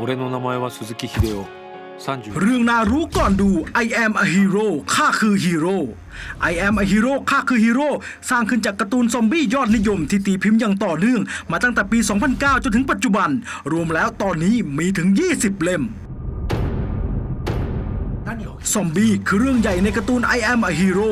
俺の名前は鈴木秀夫30 เรื่องน่ารู้ก่อนดู I am a hero ข้าคือฮีโร่ I am a hero ข้าคือฮีโร่สร้างขึ้นจากการ์ตูนซอมบี้ยอดนิยมที่ตีพิมพ์อย่างต่อเนื่อง มาตั้งแต่ปี 2009 จนถึงปัจจุบัน รวมแล้วตอนนี้มีถึง 20 เล่ม ซอมบี้คือเรื่องใหญ่ในการ์ตูน I am a hero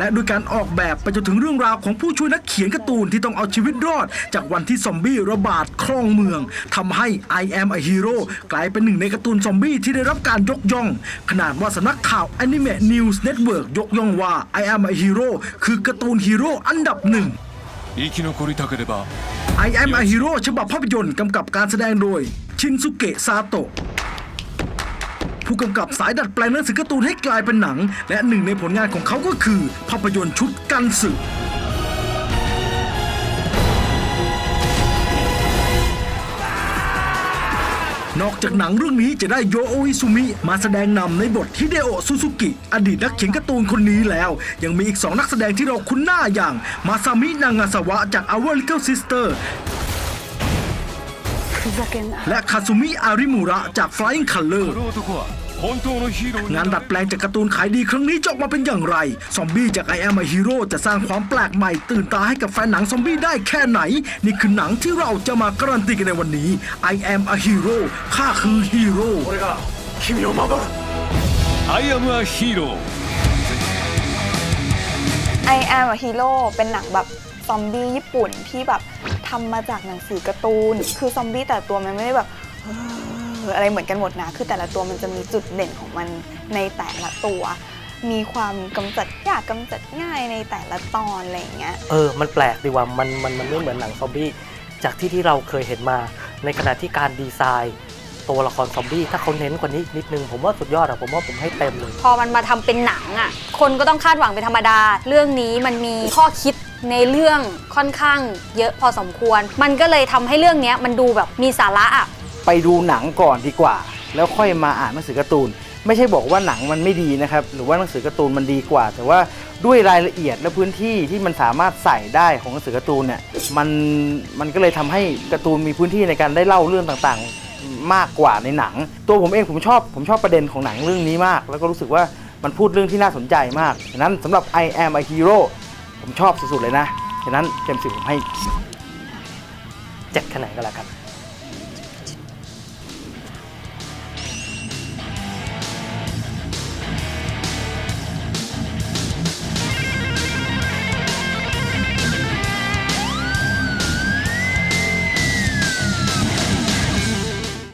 และด้วยการออกแบบไปจนถึงเรื่องราวของผู้ช่วยนักเขียนการ์ตูนที่ต้องเอาชีวิตรอด จากวันที่ซอมบี้ระบาดครองเมืองทำให้ I am a hero กลายเป็นหนึ่งในการ์ตูนซอมบี้ที่ได้รับการยกย่อง ขนาดว่าสำนักข่าว Anime News Network ยกย่องว่า I am a hero คือการ์ตูนฮีโร่อันดับหนึ่ง I am a hero ฉบับภาพยนตร์กำกับการแสดงโดยชินสุเกะซาโตะ ผู้กำกับสายดัดแปลงหนังสือการ์ตูนให้กลายเป็นหนัง และหนึ่งในผลงานของเขาก็คือ ภาพยนตร์ชุดกันศึกนอกจากหนังเรื่องนี้จะได้โยโอิซุมิมาแสดงนำในบทฮิเดโอซูซุกิ อดีตนักเขียนการ์ตูนคนนี้แล้ว ยังมีอีกสองนักแสดงที่เราคุ้นหน้าอย่าง มาซามินางาสวะจาก Our Little สเตอร์และคาซุมิอาริมูระจากฟล Flying Color งานดัดแปลงจากการ์ตูนขายดีครั้งนี้จะออกมาเป็นอย่างไร ซอมบี้จากไอแอมไอฮีโร่จะสร้างความแปลกใหม่ ตื่นตาให้กับแฟนหนังซอมบี้ได้แค่ไหน นี่คือหนังที่เราจะมาการันตีกันในวันนี้ I am a hero ข้าคือฮีโร่ไอแอมอะฮีโร่ I am a hero เป็นหนังแบบซอมบี้ญี่ปุ่นที่แบบทำมาจากหนังสือการ์ตูน คือซอมบี้แต่ตัวมันไม่ได้แบบ อ่ออะไรเหมือนกันหมดนะ คือแต่ละตัวมันจะมีจุดเด่นของมันในแต่ละตัว มีความกำจัดยากกำจัดง่ายในแต่ละตอนอะไรอย่างเงี้ย เออ มันแปลกดีว่ามันมันมันไม่เหมือนหนังซอมบี้จากที่ที่เราเคยเห็นมา ในขณะที่การดีไซน์ตัวละครซอมบี้ถ้าเขาเน้นกว่านี้นิดนึง ผมว่าสุดยอดอะผมว่าผมให้เต็มเลย พอมันมาทำเป็นหนังอะ คนก็ต้องคาดหวังเป็นธรรมดา เรื่องนี้มันมีข้อคิดในเรื่องค่อนข้างเยอะพอสมควร มันก็เลยทำให้เรื่องเนี้ยมันดูแบบมีสาระอะ ไปดูหนังก่อนดีกว่า แล้วค่อยมาอ่านหนังสือการ์ตูน ไม่ใช่บอกว่าหนังมันไม่ดีนะครับ หรือว่าหนังสือการ์ตูนมันดีกว่า แต่ว่าด้วยรายละเอียดและพื้นที่ที่มันสามารถใส่ได้ของหนังสือการ์ตูนเนี่ยมันมันก็เลยทำให้การ์ตูนมีพื้นที่ในการได้เล่าเรื่องต่างๆ มากกว่าในหนัง ตัวผมเองผมชอบผมชอบประเด็นของหนังเรื่องนี้มาก แล้วก็รู้สึกว่ามันพูดเรื่องที่น่าสนใจมากฉะนั้นสำหรับ I am a hero ผมชอบสุดๆเลยนะฉะนั้นเต็มสิบผมให้เจ็ดคะแนนก็แล้วกัน